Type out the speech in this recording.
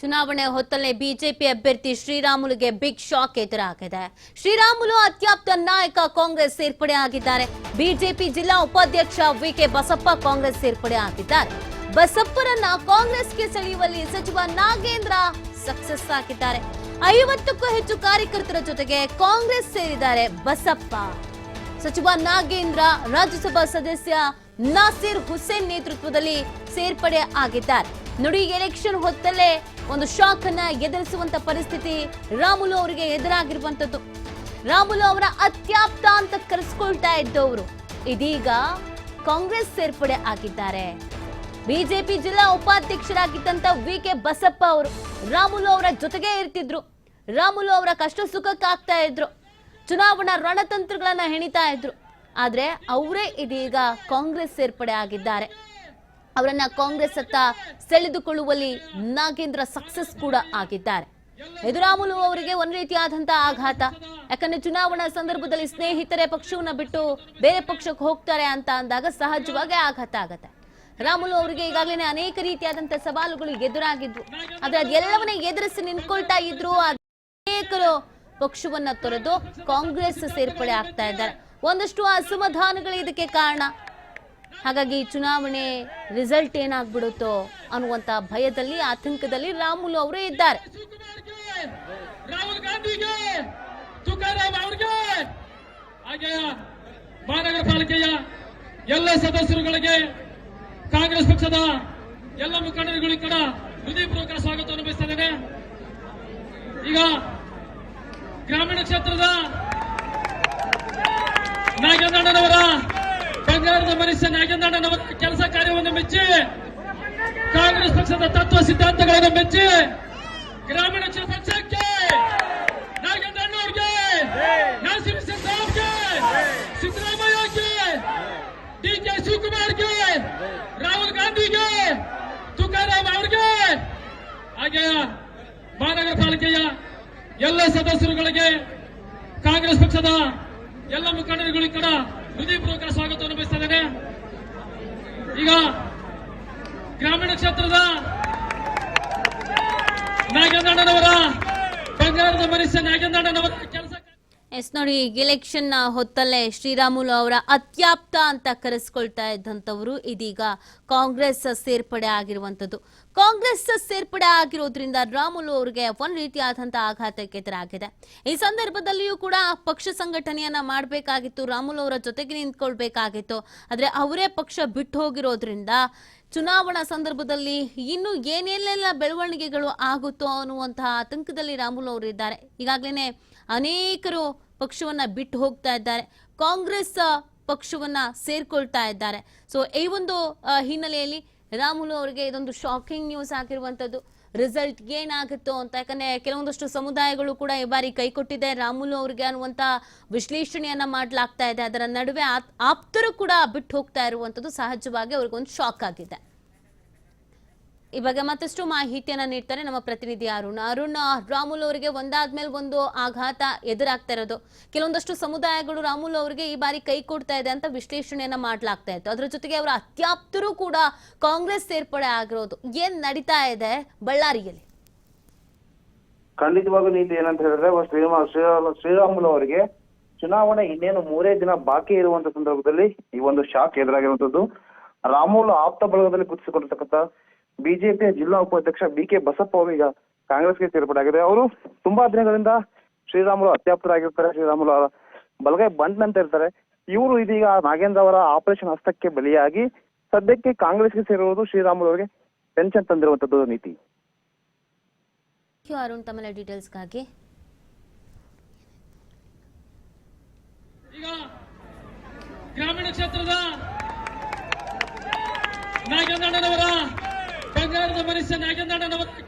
ಚುನಾವಣೆ ಹೊತ್ತಲ್ಲೇ ಬಿಜೆಪಿ ಅಭ್ಯರ್ಥಿ ಶ್ರೀರಾಮುಲುಗೆ big shock ಎದುರಾಗಿದೆ. ಶ್ರೀರಾಮುಲು ಅತ್ಯಾಪ್ತ ನಾಯಕ ಕಾಂಗ್ರೆಸ್ ಸೇರ್ಪಡೆ ಆಗಿದ್ದಾರೆ. ಬಿಜೆಪಿ ಜಿಲ್ಲಾ ಉಪಾಧ್ಯಕ್ಷ ವಿಕೆ ಬಸಪ್ಪ ಕಾಂಗ್ರೆಸ್ ಸೇರ್ಪಡೆ ಆಗಿದ್ದಾರೆ. ಬಸಪ್ಪರನ್ನ ಕಾಂಗ್ರೆಸ್ಗೆ ಸೆಳೆಯುವಲ್ಲಿ ಸಚಿವ ನಾಗೇಂದ್ರ ಸಕ್ಸಸ್ ಆಗಿದ್ದಾರೆ. ಐವತ್ತಕ್ಕೂ ಹೆಚ್ಚು ಕಾರ್ಯಕರ್ತರ ಜೊತೆಗೆ ಕಾಂಗ್ರೆಸ್ ಸೇರಿದ್ದಾರೆ ಬಸಪ್ಪ. ಸಚಿವ ನಾಗೇಂದ್ರ ರಾಜ್ಯಸಭಾ ಸದಸ್ಯ ನಾಸಿರ್ ಹುಸೇನ್ ನೇತೃತ್ವದಲ್ಲಿ ಸೇರ್ಪಡೆ ಆಗಿದ್ದಾರೆ. ನುಡಿ, ಎಲೆಕ್ಷನ್ ಹೊತ್ತಲ್ಲೇ ಒಂದು ಶಾಕ್ ಅನ್ನ ಎದುರಿಸುವಂತ ಪರಿಸ್ಥಿತಿ ರಾಮುಲು ಅವರಿಗೆ ಎದುರಾಗಿರುವಂತದ್ದು ರಾಮುಲು ಅವರ ಅತ್ಯಾಪ್ತ ಅಂತ ಕರೆಸ್ಕೊಳ್ತಾ ಇದ್ದವರು. ಇದೀಗ ಕಾಂಗ್ರೆಸ್ ಸೇರ್ಪಡೆ ಆಗಿದ್ದಾರೆ. ಬಿಜೆಪಿ ಜಿಲ್ಲಾ ಉಪಾಧ್ಯಕ್ಷರಾಗಿದ್ದಂತ ವಿ ಕೆ ಬಸಪ್ಪ ಅವರು ರಾಮುಲು ಅವರ ಜೊತೆಗೆ ಇರ್ತಿದ್ರು. ರಾಮುಲು ಅವರ ಕಷ್ಟ ಸುಖಕ್ಕಾಗ್ತಾ ಇದ್ರು. ಚುನಾವಣಾ ರಣತಂತ್ರಗಳನ್ನ ಹೆಣಿತಾ ಇದ್ರು. ಆದ್ರೆ ಅವರೇ ಇದೀಗ ಕಾಂಗ್ರೆಸ್ ಸೇರ್ಪಡೆ ಆಗಿದ್ದಾರೆ. ಅವರನ್ನ ಕಾಂಗ್ರೆಸ್ ಅತ್ತ ಸೆಳೆದುಕೊಳ್ಳುವಲ್ಲಿ ನಾಗೇಂದ್ರ ಸಕ್ಸಸ್ ಕೂಡ ಆಗಿದ್ದಾರೆ. ಎದುರಾಮುಲು ಅವರಿಗೆ ಒಂದ್ ರೀತಿಯಾದಂತಹ ಆಘಾತ. ಯಾಕಂದ್ರೆ ಚುನಾವಣಾ ಸಂದರ್ಭದಲ್ಲಿ ಸ್ನೇಹಿತರೆ ಪಕ್ಷವನ್ನ ಬಿಟ್ಟು ಬೇರೆ ಪಕ್ಷಕ್ಕೆ ಹೋಗ್ತಾರೆ ಅಂತ ಅಂದಾಗ ಸಹಜವಾಗಿ ಆಘಾತ ಆಗತ್ತೆ. ರಾಮುಲು ಅವರಿಗೆ ಈಗಾಗಲೇ ಅನೇಕ ರೀತಿಯಾದಂತಹ ಸವಾಲುಗಳು ಎದುರಾಗಿದ್ವು. ಆದ್ರೆ ಅದೆಲ್ಲವನ್ನ ಎದುರಿಸಿ ನಿಂತ್ಕೊಳ್ತಾ ಇದ್ರು. ಅನೇಕರು ಪಕ್ಷವನ್ನ ತೊರೆದು ಕಾಂಗ್ರೆಸ್ ಸೇರ್ಪಡೆ ಆಗ್ತಾ ಇದ್ದಾರೆ. ಒಂದಷ್ಟು ಅಸಮಾಧಾನಗಳು ಇದಕ್ಕೆ ಕಾರಣ. ಹಾಗಾಗಿ ಚುನಾವಣೆ ರಿಸಲ್ಟ್ ಏನಾಗ್ಬಿಡುತ್ತೋ ಅನ್ನುವಂತ ಭಯದಲ್ಲಿ, ಆತಂಕದಲ್ಲಿ ರಾಮುಲು ಅವರು ಇದ್ದಾರೆ. ರಾಹುಲ್ ಗಾಂಧಿಗೆ, ತುಕಾರಾಮ್ ಅವ್ರಿಗೆ ಹಾಗೆಯ ಮಹಾನಗರ ಪಾಲಿಕೆಯ ಎಲ್ಲ ಸದಸ್ಯರುಗಳಿಗೆ, ಕಾಂಗ್ರೆಸ್ ಪಕ್ಷದ ಎಲ್ಲ ಮುಖಂಡರುಗಳು ಕೂಡ ಹೃದಯಪೂರ್ವಕ ಸ್ವಾಗತವನ್ನು ಬಯಸ್ತೇನೆ ಈಗ ಗ್ರಾಮೀಣ ಕ್ಷೇತ್ರದ ನಾಗೇಂದ್ರಣ್ಣನವರ ಬಂಗಾರದ ಮನುಷ್ಯ ನಾಗೇಂದ್ರಣ್ಣನವರ ಕೆಲಸ ಕಾರ್ಯವನ್ನು ಮೆಚ್ಚಿ ಕಾಂಗ್ರೆಸ್ ಪಕ್ಷದ ತತ್ವ ಸಿದ್ಧಾಂತಗಳನ್ನು ಮೆಚ್ಚಿ ಗ್ರಾಮೀಣ ಪಕ್ಷಕ್ಕೆ ನಾಗೇಂದ್ರಣ್ಣವ್ರಿಗೆ ನಾಸಿರ್ ಸಾಹೇಬ್ಗೆ ಸಿದ್ದರಾಮಯ್ಯಗೆ ಡಿ ಕೆ ಶಿವಕುಮಾರ್ಗೆ, ರಾಹುಲ್ ಗಾಂಧಿಗೆ, ತುಕಾರಾಮ್ ಅವ್ರಿಗೆ, ಹಾಗೆ ಮಹಾನಗರ ಪಾಲಿಕೆಯ ಎಲ್ಲ ಸದಸ್ಯರುಗಳಿಗೆ ಕಾಂಗ್ರೆಸ್ ಪಕ್ಷದ ಎಲ್ಲ ಮುಖಂಡರುಗಳು ಕೂಡ ಹೃದಯಪೂರ್ವಕ ಸ್ವಾಗತವನ್ನು ಬಯಸ್ತೇನೆ ಈಗ ಗ್ರಾಮೀಣ ಕ್ಷೇತ್ರದ ನಾಗೇಂದ್ರಣ್ಣನವರ ಬಂಗಾರದ ಮನುಷ್ಯ ನಾಗೇಂದ್ರಣ್ಣನವರ ಎಸ್ ನೋಡಿ ಎಲೆಕ್ಷನ್ ಹೊತ್ತಲ್ಲೇ ಶ್ರೀರಾಮುಲು ಅವರ ಅತ್ಯಾಪ್ತ ಅಂತ ಕರೆಸ್ಕೊಳ್ತಾ ಇದ್ದಂಥವರು ಇದೀಗ ಕಾಂಗ್ರೆಸ್ ಸೇರ್ಪಡೆ ಆಗಿರುವಂಥದ್ದು. ಕಾಂಗ್ರೆಸ್ ಸೇರ್ಪಡೆ ಆಗಿರೋದ್ರಿಂದ ರಾಮುಲು ಅವರಿಗೆ ಒಂದು ರೀತಿಯಾದಂಥ ಆಘಾತಕ್ಕೆ ಎದುರಾಗಿದೆ. ಈ ಸಂದರ್ಭದಲ್ಲಿಯೂ ಕೂಡ ಪಕ್ಷ ಸಂಘಟನೆಯನ್ನ ಮಾಡಬೇಕಾಗಿತ್ತು, ರಾಮುಲು ಅವರ ಜೊತೆಗೆ ನಿಂತ್ಕೊಳ್ಬೇಕಾಗಿತ್ತು. ಆದರೆ ಅವರೇ ಪಕ್ಷ ಬಿಟ್ಟು ಹೋಗಿರೋದ್ರಿಂದ ಚುನಾವಣಾ ಸಂದರ್ಭದಲ್ಲಿ ಇನ್ನು ಏನೇನೆಲ್ಲ ಬೆಳವಣಿಗೆಗಳು ಆಗುತ್ತೋ ಅನ್ನುವಂತಹ ಆತಂಕದಲ್ಲಿ ರಾಮುಲು ಅವರು ಇದ್ದಾರೆ ಈಗಾಗಲೇ ಅನೇಕರು ಪಕ್ಷವನ್ನ ಬಿಟ್ಟು ಹೋಗ್ತಾ ಇದ್ದಾರೆ. ಕಾಂಗ್ರೆಸ್ ಪಕ್ಷವನ್ನು ಸೇರ್ಕೊಳ್ತಾ ಇದ್ದಾರೆ. ಸೊ ಈ ಒಂದು ಹಿನ್ನೆಲೆಯಲ್ಲಿ ರಾಮುಲು ಅವರಿಗೆ ಇದೊಂದು ಶಾಕಿಂಗ್ ನ್ಯೂಸ್ ಆಗಿರುವಂಥದ್ದು. ರಿಸಲ್ಟ್ ಏನಾಗುತ್ತೋ ಅಂತ. ಯಾಕಂದರೆ ಕೆಲವೊಂದಷ್ಟು ಸಮುದಾಯಗಳು ಕೂಡ ಈ ಬಾರಿ ಕೈ ಕೊಟ್ಟಿದೆ. ರಾಮುಲು ಅವರಿಗೆ ಅನ್ನುವಂತ ವಿಶ್ಲೇಷಣೆಯನ್ನ ಮಾಡ್ಲಾಗ್ತಾ ಇದೆ. ಅದರ ನಡುವೆ ಆಪ್ತರು ಕೂಡ ಬಿಟ್ಟು ಹೋಗ್ತಾ ಇರುವಂತದ್ದು ಸಹಜವಾಗಿ ಅವ್ರಿಗೊಂದು ಶಾಕ್ ಆಗಿದೆ. ಈ ಬಗ್ಗೆ ಮತ್ತಷ್ಟು ಮಾಹಿತಿಯನ್ನ ನೀಡ್ತಾರೆ ನಮ್ಮ ಪ್ರತಿನಿಧಿ ಅರುಣ್. ಅರುಣ್, ರಾಮುಲ್ ಅವರಿಗೆ ಒಂದಾದ್ಮೇಲೆ ಒಂದು ಆಘಾತ ಎದುರಾಗ್ತಾ ಇರೋದು. ಕೆಲವೊಂದಷ್ಟು ಸಮುದಾಯಗಳು ರಾಮುಲ್ ಅವರಿಗೆ ಈ ಬಾರಿ ಕೈ ಕೊಡ್ತಾ ಇದೆ ಅಂತ ವಿಶ್ಲೇಷಣೆಯನ್ನ ಮಾಡ್ಲಾಗ್ತಾ ಇತ್ತು. ಅದ್ರ ಜೊತೆಗೆ ಅವರ ಅತ್ಯಾಪ್ತರು ಕೂಡ ಕಾಂಗ್ರೆಸ್ ಸೇರ್ಪಡೆ ಆಗಿರೋದು. ಏನ್ ನಡೀತಾ ಇದೆ ಬಳ್ಳಾರಿಯಲ್ಲಿ? ಖಂಡಿತವಾಗೂ ನೀತಿ ಏನಂತ ಹೇಳಿದ್ರೆ ಶ್ರೀರಾಮುಲು ಅವರಿಗೆ ಚುನಾವಣೆ ಇನ್ನೇನು ಮೂರೇ ದಿನ ಬಾಕಿ ಇರುವಂತ ಸಂದರ್ಭದಲ್ಲಿ ಈ ಒಂದು ಶಾಕ್ ಎದುರಾಗಿರುವಂತದ್ದು. ರಾಮುಲು ಆಪ್ತ ಬಳಗದಲ್ಲಿ ಗುರುತಿಸಿಕೊಂಡಿರ್ತಕ್ಕಂಥ ಬಿಜೆಪಿಯ ಜಿಲ್ಲಾ ಉಪಾಧ್ಯಕ್ಷ ಬಿ ಕೆ ಬಸಪ್ಪ ಅವರು ಈಗ ಕಾಂಗ್ರೆಸ್ಗೆ ಸೇರ್ಪಡೆ ಆಗಿದೆ ಅವರು ತುಂಬಾ ದಿನಗಳಿಂದ ಶ್ರೀರಾಮುಲು ಅತ್ಯಾಪ್ತರಾಗಿರ್ತಾರೆ. ಶ್ರೀರಾಮುಲು ಬಲಗೈ ಬಂಟ್ ಅಂತ ಇರ್ತಾರೆ. ಇವರು ಇದೀಗ ನಾಗೇಂದ್ರ ಅವರ ಆಪರೇಷನ್ ಹಸ್ತಕ್ಕೆ ಬಲಿಯಾಗಿ ಸದ್ಯಕ್ಕೆ ಕಾಂಗ್ರೆಸ್ಗೆ ಸೇರಿರುವುದು ಶ್ರೀರಾಮುಲು ಅವರಿಗೆ ಟೆನ್ಷನ್ ತಂದಿರುವಂತದ್ದು ನೀತಿ. ಅರುಣ್. ತಮ್ಮ ಡೀಟೇಲ್ಸ್ಗಾಗಿ ಈಗ ಗ್ರಾಮೀಣ ಕ್ಷೇತ್ರದ ನಾಗೇಂದ್ರಣ್ಣನವರ ಬಂಗಾರದ